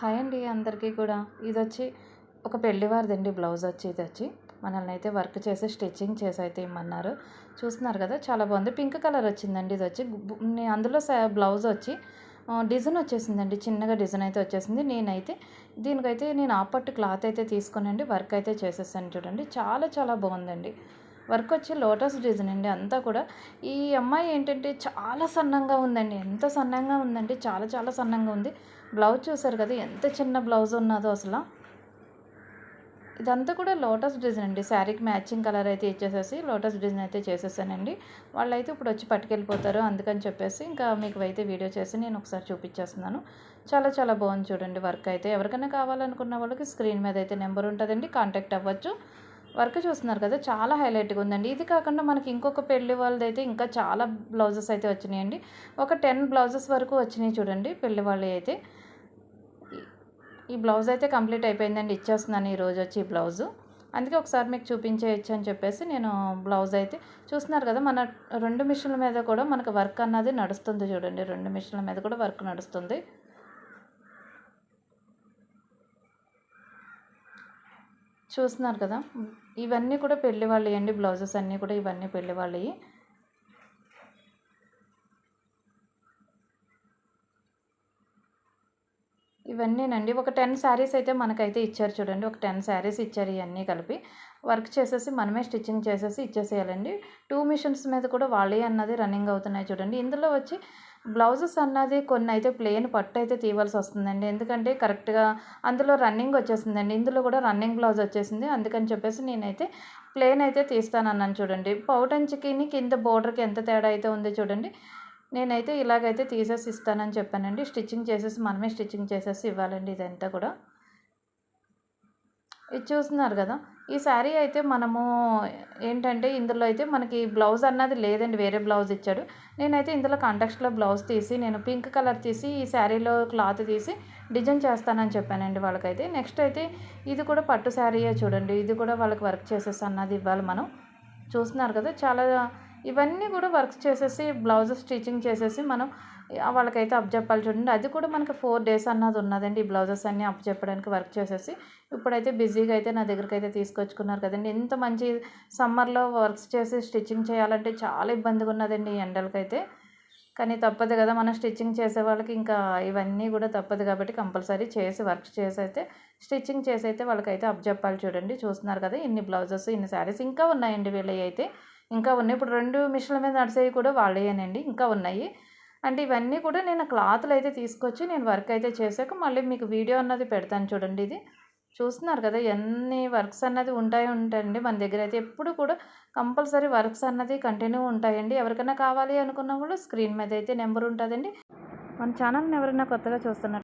Hi అండి అందరికీ కూడా. ఇది వచ్చి ఒక పెళ్ళివారిదండి బ్లౌజ్ వచ్చి ఇది వచ్చి మనల్ని అయితే వర్క్ చేసి స్టిచ్చింగ్ చేసి అయితే ఇమ్మన్నారు. చూస్తున్నారు కదా చాలా బాగుంది. పింక్ కలర్ వచ్చిందండి ఇది వచ్చి అందులో బ్లౌజ్ వచ్చి డిజైన్ వచ్చేసిందండి. చిన్నగా డిజైన్ అయితే వచ్చేసింది. నేనైతే దీనికైతే నేను ఆపట్టు క్లాత్ అయితే తీసుకునండి. వర్క్ అయితే చేసేసాను చూడండి. చాలా చాలా బాగుందండి. వర్క్ వచ్చి లోటస్ డిజైన్ అండి. అంతా కూడా ఈ అమ్మాయి ఏంటంటే చాలా సన్నంగా ఉందండి. ఎంత సన్నంగా ఉందండి చాలా చాలా సన్నంగా ఉంది. బ్లౌజ్ చూసారు కదా ఎంత చిన్న బ్లౌజ్ ఉన్నదో అసలు. ఇదంతా కూడా లోటస్ డిజైన్ అండి. శారీకి మ్యాచింగ్ కలర్ అయితే ఇచ్చేసేసి లోటస్ డిజైన్ అయితే చేసేసానండి. వాళ్ళైతే ఇప్పుడు వచ్చి పట్టుకెళ్ళిపోతారు అందుకని చెప్పేసి ఇంకా మీకు అయితే వీడియో చేసి నేను ఒకసారి చూపించేస్తున్నాను. చాలా చాలా బాగుంది చూడండి వర్క్ అయితే. ఎవరికైనా కావాలనుకున్న వాళ్ళకి స్క్రీన్ మీద అయితే నెంబర్ ఉంటుందండి. కాంటాక్ట్ అవ్వచ్చు. వర్క్ చూస్తున్నారు కదా చాలా హైలైట్గా ఉందండి. ఇది కాకుండా మనకి ఇంకొక పెళ్ళి వాళ్ళది అయితే ఇంకా చాలా బ్లౌజెస్ అయితే వచ్చినాయండి. ఒక టెన్ బ్లౌజెస్ వరకు వచ్చినాయి చూడండి పెళ్ళి వాళ్ళు అయితే. ఈ బ్లౌజ్ అయితే కంప్లీట్ అయిపోయిందండి ఇచ్చేస్తున్నాను ఈరోజు వచ్చి ఈ బ్లౌజు అందుకే ఒకసారి మీకు చూపించేయచ్చు అని చెప్పేసి నేను బ్లౌజ్ అయితే చూస్తున్నారు కదా మన రెండు మిషన్ల మీద కూడా మనకు వర్క్ అన్నది నడుస్తుంది చూడండి. రెండు మిషన్ల మీద కూడా వర్క్ నడుస్తుంది. చూస్తున్నారు కదా. ఇవన్నీ కూడా పెళ్ళి వాళ్ళవి అండి. బ్లౌజెస్ అన్నీ కూడా ఇవన్నీ పెళ్ళి వాళ్ళవి ఇవన్నీనండి. ఒక టెన్ శారీస్ అయితే మనకైతే ఇచ్చారు చూడండి. ఒక టెన్ శారీస్ ఇచ్చారు ఇవన్నీ కలిపి. వర్క్ చేసేసి మనమే స్టిచ్చింగ్ చేసేసి ఇచ్చేసేయాలండి. టూ మిషన్స్ మీద కూడా వాళ్ళే అన్నది రన్నింగ్ అవుతున్నాయి చూడండి. ఇందులో వచ్చి బ్లౌజెస్ అన్నది కొన్ని అయితే ప్లేన్ పట్టు అయితే తీయవలసి వస్తుందండి. ఎందుకంటే కరెక్ట్గా అందులో రన్నింగ్ వచ్చేసిందండి. ఇందులో కూడా రన్నింగ్ బ్లౌజ్ వచ్చేసింది. అందుకని చెప్పేసి నేనైతే ప్లేన్ అయితే తీస్తానన్నాను చూడండి. పౌటంచికి కింద బోర్డర్కి ఎంత తేడా అయితే ఉంది చూడండి. నేనైతే ఇలాగైతే తీసేసి ఇస్తానని చెప్పానండి. స్టిచ్చింగ్ చేసేసి మనమే స్టిచ్చింగ్ చేసేసి ఇవ్వాలండి ఇదంతా కూడా. ఇది చూస్తున్నారు కదా. ఈ శారీ అయితే మనము ఏంటంటే ఇందులో అయితే మనకి బ్లౌజ్ అన్నది లేదండి వేరే బ్లౌజ్ ఇచ్చాడు. నేనైతే ఇందులో కాంటాక్ట్లో బ్లౌజ్ తీసి నేను పింక్ కలర్ తీసి ఈ శారీలో క్లాత్ తీసి డిజైన్ చేస్తానని చెప్పానండి వాళ్ళకైతే. నెక్స్ట్ అయితే ఇది కూడా పట్టు శారీయే చూడండి. ఇది కూడా వాళ్ళకి వర్క్ చేసేసి అన్నది ఇవ్వాలి మనం. చూస్తున్నారు కదా చాలా ఇవన్నీ కూడా వర్క్ చేసేసి బ్లౌజ్ స్టిచ్చింగ్ చేసేసి మనం వాళ్ళకైతే అప్ చెప్పాలి చూడండి అది కూడా మనకి ఫోర్ డేస్ అన్నది ఉన్నదండి ఈ బ్లౌజెస్ అన్నీ అప్ చెప్పడానికి వర్క్ చేసేసి. ఇప్పుడైతే బిజీగా అయితే నా దగ్గరికి అయితే తీసుకొచ్చుకున్నారు కదండి. ఎంత మంచి సమ్మర్లో వర్క్స్ చేసి స్టిచ్చింగ్ చేయాలంటే చాలా ఇబ్బందిగా ఉన్నదండి ఈ ఎండలకైతే. కానీ తప్పదు కదా మనం స్టిచ్చింగ్ చేసే వాళ్ళకి ఇంకా ఇవన్నీ కూడా తప్పదు కాబట్టి కంపల్సరీ చేసి వర్క్ చేసి అయితే స్టిచ్చింగ్ చేసి అయితే వాళ్ళకైతే అప్ చెప్పాలి చూడండి. చూస్తున్నారు కదా ఇన్ని బ్లౌజెస్ ఇన్ని శారీస్ ఇంకా ఉన్నాయండి వీళ్ళవి అయితే. ఇంకా ఉన్నాయి. ఇప్పుడు రెండు మిషన్ల మీద నడిచేవి కూడా వాళ్ళేనండి ఇంకా ఉన్నాయి. అంటే ఇవన్నీ కూడా నేను క్లాత్లు అయితే తీసుకొచ్చి నేను వర్క్ అయితే చేశాక మళ్ళీ మీకు వీడియో అన్నది పెడతాను చూడండి ఇది. చూస్తున్నారు కదా ఎన్ని వర్క్స్ అన్నది ఉంటాయి ఉంటాయండి. మన దగ్గర అయితే ఎప్పుడు కూడా కంపల్సరీ వర్క్స్ అన్నది కంటిన్యూ ఉంటాయండి. ఎవరికైనా కావాలి అనుకున్న కూడా స్క్రీన్ మీద అయితే నెంబర్ ఉంటుందండి. మన ఛానల్ని ఎవరైనా కొత్తగా చూస్తున్నారు